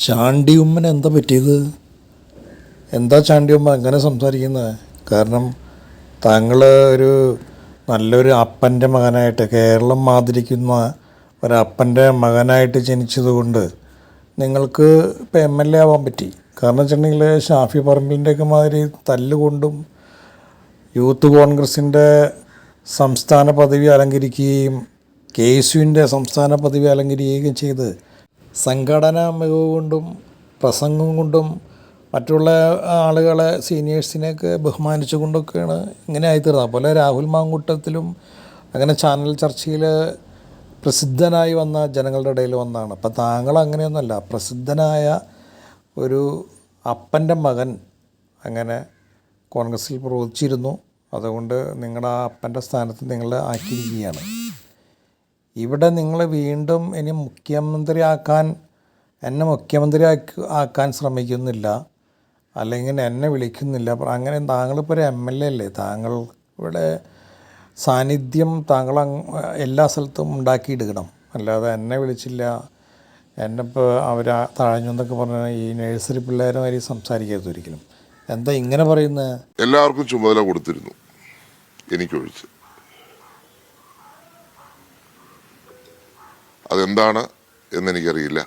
ചാണ്ടിയുമ്മന് എന്താ പറ്റിയത്? എന്താ ചാണ്ടി ചാണ്ടിയുമ്മ അങ്ങനെ സംസാരിക്കുന്നത് കാരണം താങ്കൾ ഒരു നല്ലൊരു അപ്പന്റെ മകനായിട്ട് കേരളം ആദരിക്കുന്ന ഒരപ്പന്റെ മകനായിട്ട് ജനിച്ചതുകൊണ്ട് നിങ്ങൾക്ക് ഇപ്പോൾ എം എൽ എ ആവാൻ പറ്റി. കാരണം വെച്ചിട്ടുണ്ടെങ്കിൽ ഷാഫി പറമ്പിലിന്റെയൊക്കെ മാതിരി തല്ലുകൊണ്ടും യൂത്ത് കോൺഗ്രസിന്റെ സംസ്ഥാന പദവി അലങ്കരിക്കുകയും കെ എസ് യുവിന്റെ സംസ്ഥാന പദവി അലങ്കരിക്കുകയും ചെയ്ത് സംഘടനാ മികവ് കൊണ്ടും പ്രസംഗം കൊണ്ടും മറ്റുള്ള ആളുകളെ സീനിയേഴ്സിനെയൊക്കെ ബഹുമാനിച്ചുകൊണ്ടൊക്കെയാണ് ഇങ്ങനെ ആയിത്തീർന്നത്. അതുപോലെ രാഹുൽ മാങ്കൂട്ടത്തിലും അങ്ങനെ ചാനൽ ചർച്ചയിൽ പ്രസിദ്ധനായി വന്ന ജനങ്ങളുടെ ഇടയിൽ വന്നതാണ് അപ്പം താങ്കൾ അങ്ങനെയൊന്നുമല്ല പ്രസിദ്ധനായ ഒരു അപ്പന്റെ മകൻ അങ്ങനെ കോൺഗ്രസിൽ പ്രവർത്തിച്ചിരുന്നു. അതുകൊണ്ട് നിങ്ങളുടെ ആ അപ്പന്റെ സ്ഥാനത്ത് നിങ്ങളെ ആക്കിയിരിക്കുകയാണ്. ഇവിടെ നിങ്ങൾ വീണ്ടും ഇനി മുഖ്യമന്ത്രിയാക്കാൻ എന്നെ മുഖ്യമന്ത്രി ആക്കി ആക്കാൻ ശ്രമിക്കുന്നില്ല. അല്ലെങ്കിൽ എന്നെ വിളിക്കുന്നില്ല. അങ്ങനെ താങ്കളിപ്പോൾ ഒരു എം എൽ എ അല്ലേ? താങ്കൾ ഇവിടെ സാന്നിധ്യം താങ്കൾ എല്ലാ സ്ഥലത്തും ഉണ്ടാക്കിയിടുക്കണം. അല്ലാതെ എന്നെ വിളിച്ചില്ല. എന്നെ ഇപ്പോൾ അവർ തഴഞ്ഞു എന്നൊക്കെ പറഞ്ഞാൽ ഈ നഴ്സറി പിള്ളേരുമായി സംസാരിക്കരുത് ഒരിക്കലും. എന്താ ഇങ്ങനെ പറയുന്നത് എല്ലാവർക്കും ചുമതല കൊടുത്തിരുന്നു. എനിക്കൊഴിച്ച്. അതെന്താണ് എന്നെനിക്കറിയില്ല.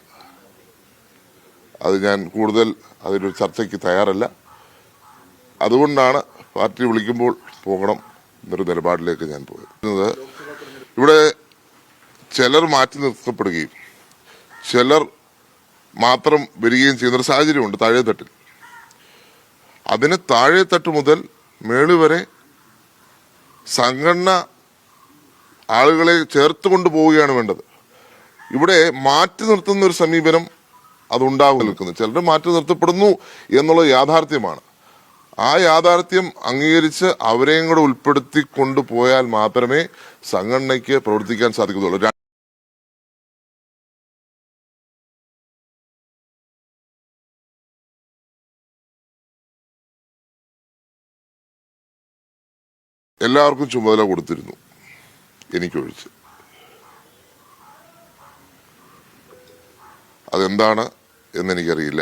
അത് ഞാൻ കൂടുതൽ അതിലൊരു ചർച്ചയ്ക്ക് തയ്യാറല്ല. അതുകൊണ്ടാണ് പാർട്ടി വിളിക്കുമ്പോൾ പോകണം എന്നൊരു നിലപാടിലേക്ക് ഞാൻ പോയത്. ഇവിടെ ചിലർ മാറ്റി നിർത്തപ്പെടുകയും ചിലർ മാത്രം വരികയും ചെയ്യുന്നൊരു സാഹചര്യമുണ്ട് താഴെത്തട്ടിൽ. അതിന് താഴെത്തട്ട് മുതൽ മേളി വരെ സംഘടന ആളുകളെ ചേർത്ത് കൊണ്ടുപോവുകയാണ് വേണ്ടത്. ഇവിടെ മാറ്റി നിർത്തുന്ന ഒരു സമീപനം അതുണ്ടാവും നിൽക്കുന്നു. ചിലർ മാറ്റി നിർത്തപ്പെടുന്നു എന്നുള്ളത് യാഥാർത്ഥ്യമാണ്. ആ യാഥാർത്ഥ്യം അംഗീകരിച്ച് അവരെയും കൂടെ ഉൾപ്പെടുത്തി കൊണ്ടുപോയാൽ മാത്രമേ സംഘടനയ്ക്ക് പ്രവർത്തിക്കാൻ സാധിക്കുകയുള്ളൂ ര- എല്ലാവർക്കും ചുമതല കൊടുത്തിരുന്നു. എനിക്കൊഴിച്ച്. അതെന്താണ് എന്നെനിക്കറിയില്ല.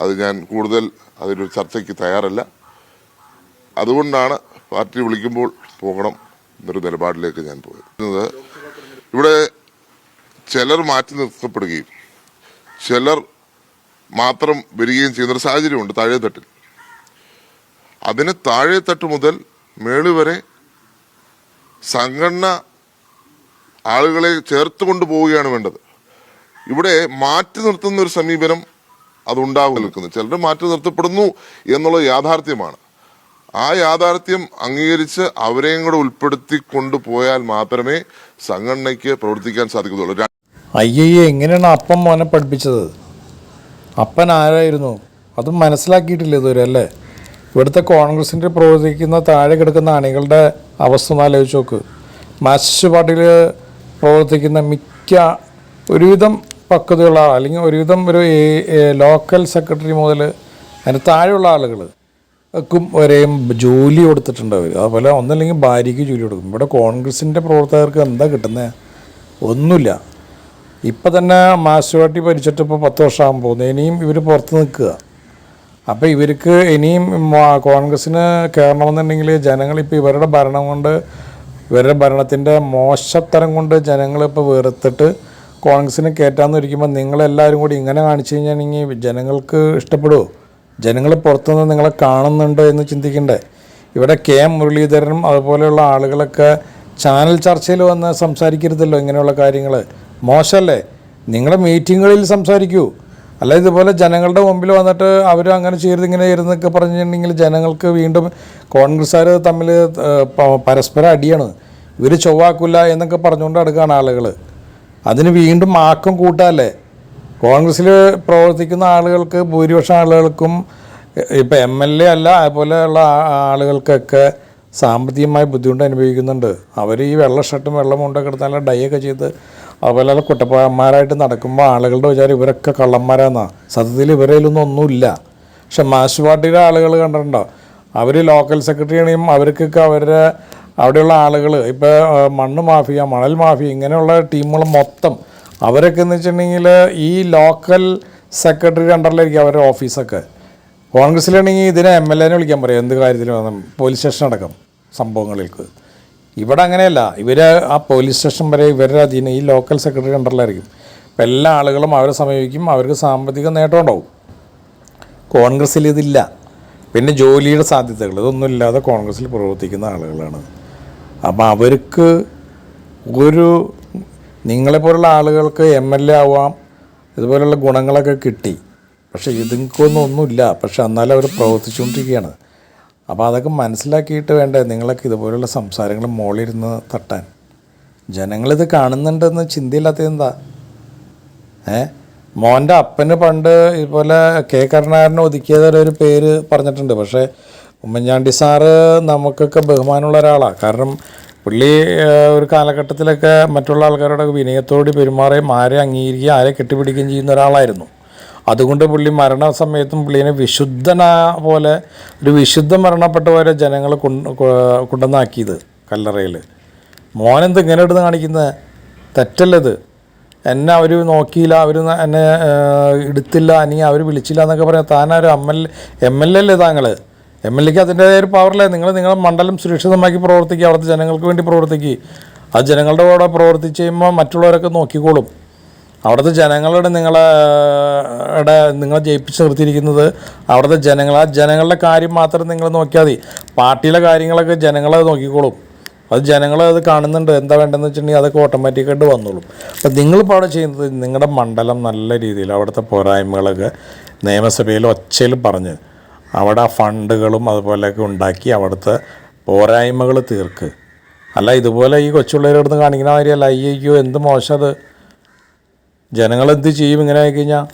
അത് ഞാൻ കൂടുതൽ അതിലൊരു ചർച്ചയ്ക്ക് തയ്യാറല്ല. അതുകൊണ്ടാണ് പാർട്ടി വിളിക്കുമ്പോൾ പോകണം എന്നൊരു നിലപാടിലേക്ക് ഞാൻ പോയത്. ഇവിടെ ചിലർ മാറ്റി നിർത്തപ്പെടുകയും ചിലർ മാത്രം വരികയും ചെയ്യുന്നൊരു സാഹചര്യമുണ്ട് താഴെത്തട്ടിൽ. അതിന് താഴെത്തട്ട് മുതൽ മേളി വരെ സംഘടന ആളുകളെ ചേർത്ത് കൊണ്ടുപോവുകയാണ് വേണ്ടത്. ഇവിടെ മാറ്റി നിർത്തുന്ന ഒരു സമീപനം അതുണ്ടാവും നിൽക്കുന്നു. ചിലർ മാറ്റി നിർത്തപ്പെടുന്നു എന്നുള്ളത് യാഥാർത്ഥ്യമാണ്. ആ യാഥാർത്ഥ്യം അംഗീകരിച്ച് അവരെയും കൂടെ ഉൾപ്പെടുത്തി കൊണ്ടുപോയാൽ മാത്രമേ സംഘടനയ്ക്ക് പ്രവർത്തിക്കാൻ സാധിക്കുകയുള്ളൂ ര- അയ്യയ്യ എങ്ങനെയാണ് അപ്പം മോനെ പഠിപ്പിച്ചത്? അപ്പൻ ആരായിരുന്നു? അതും മനസ്സിലാക്കിയിട്ടില്ല ഇതുവരെ അല്ലേ? ഇവിടുത്തെ കോൺഗ്രസിന്റെ പ്രവർത്തിക്കുന്ന താഴെ കിടക്കുന്ന അണികളുടെ അവസ്ഥ ഒന്ന് ആലോചിച്ച് നോക്ക്. മാർക്സിസ്റ്റ് പാർട്ടിയിൽ പ്രവർത്തിക്കുന്ന മിക്ക ഒരുവിധം പക്വതയുള്ള ആൾ അല്ലെങ്കിൽ ഒരുവിധം ഒരു ലോക്കൽ സെക്രട്ടറി മുതൽ അതിന് താഴെയുള്ള ആളുകൾ ക്കും വരെയും ജോലി കൊടുത്തിട്ടുണ്ട് അവർ അതുപോലെ ഒന്നല്ലെങ്കിൽ ഭാര്യയ്ക്ക് ജോലി കൊടുക്കും. ഇവിടെ കോൺഗ്രസിന്റെ പ്രവർത്തകർക്ക് എന്താ കിട്ടുന്നത് ഒന്നുമില്ല. ഇപ്പം തന്നെ മാസ്റ്റർ പാർട്ടി ഭരിച്ചിട്ട് ഇപ്പോൾ പത്ത് വർഷമാകാൻ പോകുന്നു. ഇനിയും ഇവർ പുറത്ത് നിൽക്കുക. അപ്പോൾ ഇവർക്ക് ഇനിയും കോൺഗ്രസ്സിന് കയറണമെന്നുണ്ടെങ്കിൽ ജനങ്ങൾ ഇപ്പോൾ ഇവരുടെ ഭരണം കൊണ്ട് ഇവരുടെ ഭരണത്തിന്റെ മോശത്തരം കൊണ്ട് ജനങ്ങളിപ്പോൾ വെറുത്തിട്ട് കോൺഗ്രസ്സിന് കയറ്റാമെന്ന് ഇരിക്കുമ്പോൾ നിങ്ങളെല്ലാവരും കൂടി ഇങ്ങനെ കാണിച്ചു കഴിഞ്ഞാണെങ്കിൽ ജനങ്ങൾക്ക് ഇഷ്ടപ്പെടുമോ ജനങ്ങൾ പുറത്തുനിന്ന് നിങ്ങളെ കാണുന്നുണ്ടോ എന്ന് ചിന്തിക്കണ്ടേ? ഇവിടെ കെ എം മുരളീധരനും അതുപോലെയുള്ള ആളുകളൊക്കെ ചാനൽ ചർച്ചയിൽ വന്ന് സംസാരിക്കരുതല്ലോ ഇങ്ങനെയുള്ള കാര്യങ്ങൾ മോശമല്ലേ നിങ്ങളുടെ മീറ്റിങ്ങുകളിൽ സംസാരിക്കൂ. അല്ല ഇതുപോലെ ജനങ്ങളുടെ മുമ്പിൽ വന്നിട്ട് അവർ അങ്ങനെ ചെയ്യരുത് ഇങ്ങനെ ചെയ്യരുതെന്നൊക്കെ പറഞ്ഞിട്ടുണ്ടെങ്കിൽ ജനങ്ങൾക്ക് വീണ്ടും കോൺഗ്രസ്സുകാർ തമ്മിൽ പരസ്പരം അടിയാണ്. ഇവർ ചൊവ്വാക്കില്ല എന്നൊക്കെ പറഞ്ഞുകൊണ്ട് അടുക്കുകയാണ് ആളുകൾ അതിന് വീണ്ടും ആക്കം കൂട്ടാല്ലേ? കോൺഗ്രസ്സിൽ പ്രവർത്തിക്കുന്ന ആളുകൾക്ക് ഭൂരിപക്ഷം ആളുകൾക്കും ഇപ്പം എം എൽ എ അല്ല അതുപോലെയുള്ള ആളുകൾക്കൊക്കെ സാമ്പത്തികമായി ബുദ്ധിമുട്ട് അനുഭവിക്കുന്നുണ്ട്. അവർ ഈ വെള്ള ഷർട്ടും വെള്ള മുണ്ടൊക്കെ എടുത്ത് നല്ല ഡൈ ഒക്കെ ചെയ്ത് അതുപോലെ കുട്ടപ്പന്മാരായിട്ട് നടക്കുമ്പോൾ ആളുകളുടെ വിചാരം ഇവരൊക്കെ കള്ളന്മാരാന്നാണ് സത്യത്തിൽ ഇവരേലൊന്നും ഒന്നുമില്ല. പക്ഷെ മാഷ് പാർട്ടിയുടെ ആളുകൾ കണ്ടിട്ടുണ്ടോ? അവർ ലോക്കൽ സെക്രട്ടറിയാണെങ്കിലും അവർക്കൊക്കെ അവരുടെ അവിടെയുള്ള ആളുകൾ ഇപ്പോൾ മണ്ണ് മാഫിയ മണൽ മാഫിയ ഇങ്ങനെയുള്ള ടീമുകൾ മൊത്തം അവരൊക്കെ എന്ന് വെച്ചിട്ടുണ്ടെങ്കിൽ ഈ ലോക്കൽ സെക്രട്ടറി അണ്ടറിലായിരിക്കും അവരുടെ ഓഫീസൊക്കെ. കോൺഗ്രസ്സിലാണെങ്കിൽ ഇതിനെ എം എൽ എനെ വിളിക്കാൻ പറയും എന്ത് കാര്യത്തിലും വന്നു പോലീസ് സ്റ്റേഷൻ അടക്കം സംഭവങ്ങളിലേക്ക് ഇവിടെ അങ്ങനെയല്ല ഇവർ ആ പോലീസ് സ്റ്റേഷൻ വരെ ഇവരുടെ അധീനം ഈ ലോക്കൽ സെക്രട്ടറി അണ്ടറിലായിരിക്കും അപ്പോൾ എല്ലാ ആളുകളും അവരെ സമീപിക്കും അവർക്ക് സാമ്പത്തിക നേട്ടം ഉണ്ടാവും. കോൺഗ്രസ്സിൽ ഇതില്ല. പിന്നെ ജോലിയുടെ സാധ്യതകൾ ഇതൊന്നുമില്ലാതെ കോൺഗ്രസ്സിൽ പ്രവർത്തിക്കുന്ന ആളുകളാണ്. അപ്പം അവർക്ക് ഒരു നിങ്ങളെപ്പോലുള്ള ആളുകൾക്ക് എം എൽ എ ആവാം ഇതുപോലുള്ള ഗുണങ്ങളൊക്കെ കിട്ടി. പക്ഷേ ഇതുങ്ങൾക്കൊന്നും ഒന്നുമില്ല. പക്ഷെ എന്നാലും അവർ പ്രവർത്തിച്ചുകൊണ്ടിരിക്കുകയാണ്. അപ്പോൾ അതൊക്കെ മനസ്സിലാക്കിയിട്ട് വേണ്ടേ നിങ്ങളൊക്കെ ഇതുപോലുള്ള സംസാരങ്ങൾ മുകളിലിരുന്ന് തട്ടാൻ? ജനങ്ങളിത് കാണുന്നുണ്ടെന്ന് ചിന്തയില്ലാത്തത് എന്താ ഏ? മോന്റെ അപ്പന് പണ്ട് ഇതുപോലെ കെ കരുണാകരനെ ഒതുക്കിയതൊരു പേര് പറഞ്ഞിട്ടുണ്ട്. പക്ഷേ ഉമ്മൻചാണ്ടി സാറ് നമുക്കൊക്കെ ബഹുമാനമുള്ള ഒരാളാണ് കാരണം പുള്ളി ഒരു കാലഘട്ടത്തിലൊക്കെ മറ്റുള്ള ആൾക്കാരോടൊക്കെ വിനയത്തോട് പെരുമാറുകയും ആരെ അംഗീകരിക്കുകയും ആരെ കെട്ടിപ്പിടിക്കുകയും ചെയ്യുന്ന ഒരാളായിരുന്നു. അതുകൊണ്ട് പുള്ളി മരണ സമയത്തും പുള്ളീനെ വിശുദ്ധന പോലെ ഒരു വിശുദ്ധ മരണപ്പെട്ട പോലെ ജനങ്ങൾ കൊണ്ട് കൊണ്ടുവന്നാക്കിയത് കല്ലറയിൽ. മോനെന്ത് ഇങ്ങനെ എടുത്ത് കാണിക്കുന്നത് തെറ്റല്ലത് എന്നെ അവർ നോക്കിയില്ല അവർ എന്നെ എടുത്തില്ല അല്ലെങ്കിൽ അവർ വിളിച്ചില്ല എന്നൊക്കെ പറയാം താനൊരു M L M L A അല്ലേ താങ്കൾ എം എൽ എക്ക് അതിന്റെതായ ഒരു പവറല്ലേ നിങ്ങൾ നിങ്ങളുടെ മണ്ഡലം സുരക്ഷിതമാക്കി പ്രവർത്തിക്കുക അവിടുത്തെ ജനങ്ങൾക്ക് വേണ്ടി പ്രവർത്തിക്കുക. ആ ജനങ്ങളുടെ കൂടെ പ്രവർത്തിച്ച് കഴിയുമ്പോൾ മറ്റുള്ളവരൊക്കെ നോക്കിക്കോളും. അവിടുത്തെ ജനങ്ങളുടെ നിങ്ങളെ ടെ നിങ്ങളെ ജയിപ്പിച്ച് നിർത്തിയിരിക്കുന്നത് അവിടുത്തെ ജനങ്ങൾ ആ ജനങ്ങളുടെ കാര്യം മാത്രം നിങ്ങൾ നോക്കിയാൽ മതി. പാർട്ടിയിലെ കാര്യങ്ങളൊക്കെ ജനങ്ങളെ നോക്കിക്കോളും. അത് ജനങ്ങൾ അത് കാണുന്നുണ്ട്. എന്താ വേണ്ടതെന്ന് വെച്ചിട്ടുണ്ടെങ്കിൽ അതൊക്കെ ഓട്ടോമാറ്റിക്കായിട്ട് വന്നോളും. അപ്പം നിങ്ങളിപ്പോൾ അവിടെ ചെയ്യുന്നത് നിങ്ങളുടെ മണ്ഡലം നല്ല രീതിയിൽ അവിടുത്തെ പോരായ്മകളൊക്കെ നിയമസഭയിൽ ഒച്ചയിൽ പറഞ്ഞ് അവിടെ ഫണ്ടുകളും അതുപോലെയൊക്കെ ഉണ്ടാക്കി അവിടുത്തെ പോരായ്മകൾ തീർക്ക്. അല്ല ഇതുപോലെ ഈ കൊച്ചുള്ളവരോട് കാണിക്കുന്ന കാര്യമല്ല അയ്യോ എന്ത് മോശം അത്. ജനങ്ങളെന്ത് ചെയ്യും ഇങ്ങനെ ആയിക്കഴിഞ്ഞാൽ?